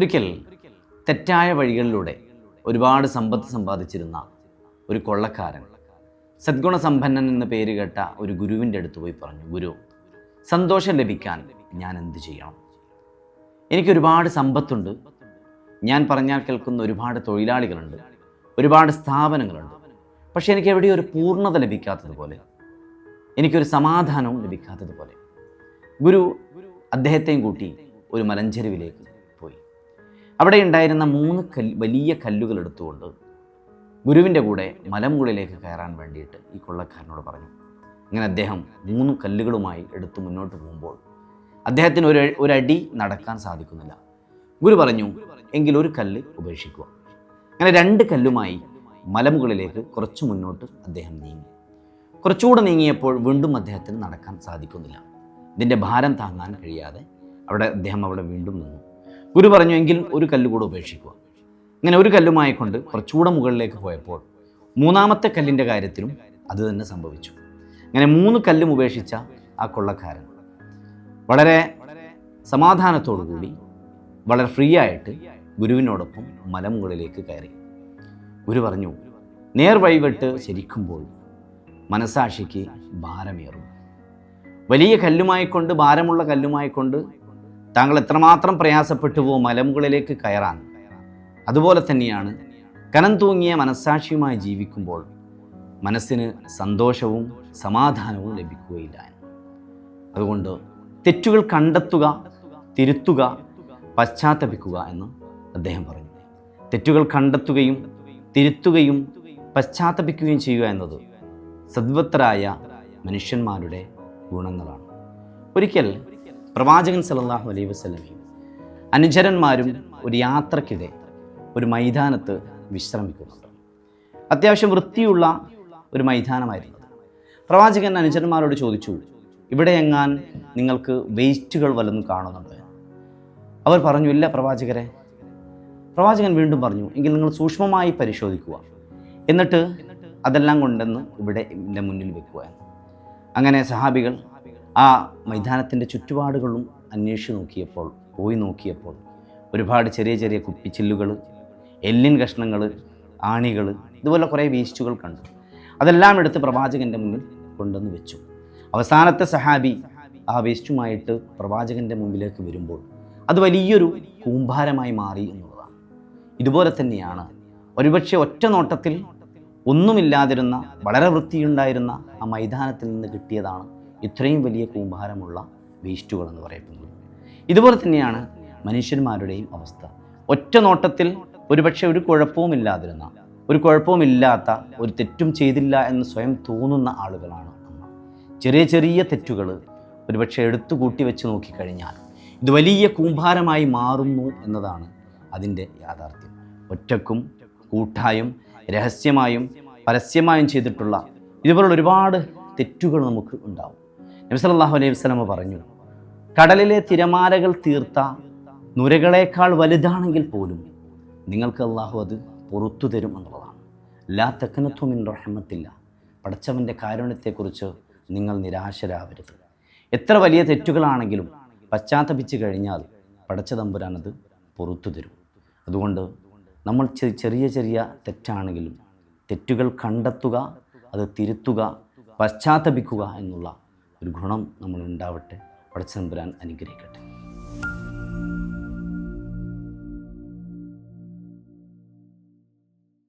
ഒരിക്കൽ തെറ്റായ വഴികളിലൂടെ ഒരുപാട് സമ്പത്ത് സമ്പാദിച്ചിരുന്ന ഒരു കൊള്ളക്കാരൻ സദ്ഗുണസമ്പന്നൻ എന്ന പേര് കേട്ട ഒരു ഗുരുവിന്റെ അടുത്ത് പോയി പറഞ്ഞു ഗുരു സന്തോഷം ലഭിക്കാൻ ഞാൻ എന്ത് ചെയ്യണം? എനിക്കൊരുപാട് സമ്പത്തുണ്ട്. ഞാൻ പറഞ്ഞാൽ കേൾക്കുന്ന ഒരുപാട് തൊഴിലാളികളുണ്ട് ഒരുപാട് സ്ഥാപനങ്ങളുണ്ട്. പക്ഷേ എനിക്ക് എവിടെയും ഒരു പൂർണത ലഭിക്കാത്തതുപോലെ എനിക്കൊരു സമാധാനവും ലഭിക്കാത്തതുപോലെ ഗുരു അദ്ദേഹത്തെയും കൂട്ടി ഒരു മലഞ്ചെരുവിലേക്ക് അവിടെ ഉണ്ടായിരുന്ന മൂന്ന് കല്ല് വലിയ കല്ലുകൾ എടുത്തുകൊണ്ട് ഗുരുവിന്റെ കൂടെ മലമുകളിലേക്ക് കയറാൻ വേണ്ടിയിട്ട് ഈ കൊള്ളക്കാരനോട് പറഞ്ഞു. അങ്ങനെ അദ്ദേഹം മൂന്ന് കല്ലുകളുമായി എടുത്ത് മുന്നോട്ട് പോകുമ്പോൾ അദ്ദേഹത്തിന് ഒരു ഒരടി നടക്കാൻ സാധിക്കുന്നില്ല. ഗുരു പറഞ്ഞു എങ്കിൽ ഒരു കല്ല് ഉപേക്ഷിക്കുക. അങ്ങനെ രണ്ട് കല്ലുമായി മലമുകളിലേക്ക് കുറച്ച് മുന്നോട്ട് അദ്ദേഹം നീങ്ങി. കുറച്ചുകൂടെ നീങ്ങിയപ്പോൾ വീണ്ടും അദ്ദേഹത്തിന് നടക്കാൻ സാധിക്കുന്നില്ല. ഇതിന്റെ ഭാരം താങ്ങാൻ കഴിയാതെ അവിടെ അദ്ദേഹം അവിടെ വീണ്ടും നിന്നു. ഗുരു പറഞ്ഞു എങ്കിൽ ഒരു കല്ല് കൂടെ ഉപേക്ഷിക്കുക. അങ്ങനെ ഒരു കല്ലുമായി കൊണ്ട് കുറച്ചുകൂടെ മുകളിലേക്ക് പോയപ്പോൾ മൂന്നാമത്തെ കല്ലിന്റെ കാര്യത്തിലും അത് തന്നെ സംഭവിച്ചു. അങ്ങനെ മൂന്ന് കല്ലും ഉപേക്ഷിച്ച ആ കൊള്ളക്കാരൻ വളരെ സമാധാനത്തോടു കൂടി വളരെ ഫ്രീ ആയിട്ട് ഗുരുവിനോടൊപ്പം മലമുകളിലേക്ക് കയറി. ഗുരു പറഞ്ഞു നേർ വഴിവിട്ട് ശരിക്കുമ്പോൾ മനസാക്ഷിക്ക് ഭാരമേറും. വലിയ കല്ലുമായിക്കൊണ്ട് ഭാരമുള്ള കല്ലുമായിക്കൊണ്ട് താങ്കൾ എത്രമാത്രം പ്രയാസപ്പെട്ടു പോകും മലമുകളിലേക്ക് കയറാൻ. അതുപോലെ തന്നെയാണ് കനം തൂങ്ങിയ മനസ്സാക്ഷിയുമായി ജീവിക്കുമ്പോൾ മനസ്സിന് സന്തോഷവും സമാധാനവും ലഭിക്കുകയില്ല. അതുകൊണ്ട് തെറ്റുകൾ കണ്ടെത്തുക തിരുത്തുക പശ്ചാത്തപിക്കുക എന്ന് അദ്ദേഹം പറഞ്ഞു. തെറ്റുകൾ കണ്ടെത്തുകയും തിരുത്തുകയും പശ്ചാത്തപിക്കുകയും ചെയ്യുക എന്നത് സദ്വത്തരായ മനുഷ്യന്മാരുടെ ഗുണങ്ങളാണ്. ഒരിക്കൽ പ്രവാചകൻ സലല്ലാഹു അലൈ വസ്ലമയും അനുചരന്മാരും ഒരു യാത്രക്കിടെ ഒരു മൈതാനത്ത് വിശ്രമിക്കുന്നുണ്ട്. അത്യാവശ്യം വൃത്തിയുള്ള ഒരു മൈതാനമായിരുന്നു. പ്രവാചകൻ അനുചരന്മാരോട് ചോദിച്ചു ഇവിടെ എങ്ങാൻ നിങ്ങൾക്ക് വേസ്റ്റുകൾ വല്ലതും കാണുന്നുണ്ട്? അവർ പറഞ്ഞു ഇല്ല പ്രവാചകരെ. പ്രവാചകൻ വീണ്ടും പറഞ്ഞു എങ്കിൽ നിങ്ങൾ സൂക്ഷ്മമായി പരിശോധിക്കുക. എന്നിട്ട് അതെല്ലാം കൊണ്ടെന്ന് ഇവിടെ എന്റെ മുന്നിൽ വെക്കുക. അങ്ങനെ സഹാബികൾ ആ മൈതാനത്തിന്റെ ചുറ്റുപാടുകളും അന്വേഷിച്ച് നോക്കിയപ്പോൾ പോയി നോക്കിയപ്പോൾ ഒരുപാട് ചെറിയ ചെറിയ കുപ്പിച്ചില്ലുകൾ എല്ലിൻ കഷ്ണങ്ങൾ ആണികൾ ഇതുപോലെ കുറേ വേസ്റ്റുകൾ കണ്ടു. അതെല്ലാം എടുത്ത് പ്രവാചകന്റെ മുന്നിൽ കൊണ്ടുവന്ന് വെച്ചു. അവസാനത്തെ സഹാബി ആ വേസ്റ്റുമായിട്ട് പ്രവാചകന്റെ മുമ്പിലേക്ക് വരുമ്പോൾ അത് വലിയൊരു കൂമ്പാരമായി മാറി എന്നുള്ളതാണ്. ഇതുപോലെ തന്നെയാണ് ഒരുപക്ഷെ ഒറ്റ നോട്ടത്തിൽ ഒന്നുമില്ലാതിരുന്ന വളരെ വൃത്തിയുണ്ടായിരുന്ന ആ മൈതാനത്തിൽ നിന്ന് കിട്ടിയതാണ് ഇത്രയും വലിയ കൂമ്പാരമുള്ള വേസ്റ്റുകൾ എന്ന് പറയപ്പെടുന്നത്. ഇതുപോലെ തന്നെയാണ് മനുഷ്യന്മാരുടെയും അവസ്ഥ. ഒറ്റ നോട്ടത്തിൽ ഒരുപക്ഷെ ഒരു കുഴപ്പവുമില്ലാതിരുന്ന ഒരു കുഴപ്പവുമില്ലാത്ത ഒരു തെറ്റും ചെയ്തില്ല എന്ന് സ്വയം തോന്നുന്ന ആളുകളാണ് ചെറിയ ചെറിയ തെറ്റുകൾ ഒരുപക്ഷെ എടുത്തു കൂട്ടി വെച്ച് നോക്കിക്കഴിഞ്ഞാൽ ഇത് വലിയ കൂമ്പാരമായി മാറുന്നു എന്നതാണ് അതിന്റെ യാഥാർത്ഥ്യം. ഒറ്റക്കും കൂട്ടായും രഹസ്യമായും പരസ്യമായും ചെയ്തിട്ടുള്ള ഇതുപോലുള്ള ഒരുപാട് തെറ്റുകൾ നമുക്ക് ഉണ്ടാവും. നബി സല്ലല്ലാഹു അലൈഹി വസ്ലമ പറഞ്ഞു കടലിലെ തിരമാലകൾ തീർത്ത നുരകളേക്കാൾ വലുതാണെങ്കിൽ പോലും നിങ്ങൾക്ക് അള്ളാഹു അത് പുറത്തു തരും എന്നുള്ളതാണ്. ലാ തക്കനത്വമിൻ റഹ്മത്തില്ല. പടച്ചവന്റെ കാരുണ്യത്തെക്കുറിച്ച് നിങ്ങൾ നിരാശരാവരുത്. എത്ര വലിയ തെറ്റുകളാണെങ്കിലും പശ്ചാത്തപിച്ച് കഴിഞ്ഞാൽ പടച്ച തമ്പുരാനത് പുറത്തു തരും. അതുകൊണ്ട് നമ്മൾ ചെറിയ ചെറിയ തെറ്റാണെങ്കിലും തെറ്റുകൾ കണ്ടെത്തുക അത് തിരുത്തുക പശ്ചാത്തപിക്കുക എന്നുള്ള ഒരു ഗുണം നമ്മളുണ്ടാവട്ടെ. പടച്ചമ്പുരാൻ പടച്ച അനുഗ്രഹിക്കട്ടെ.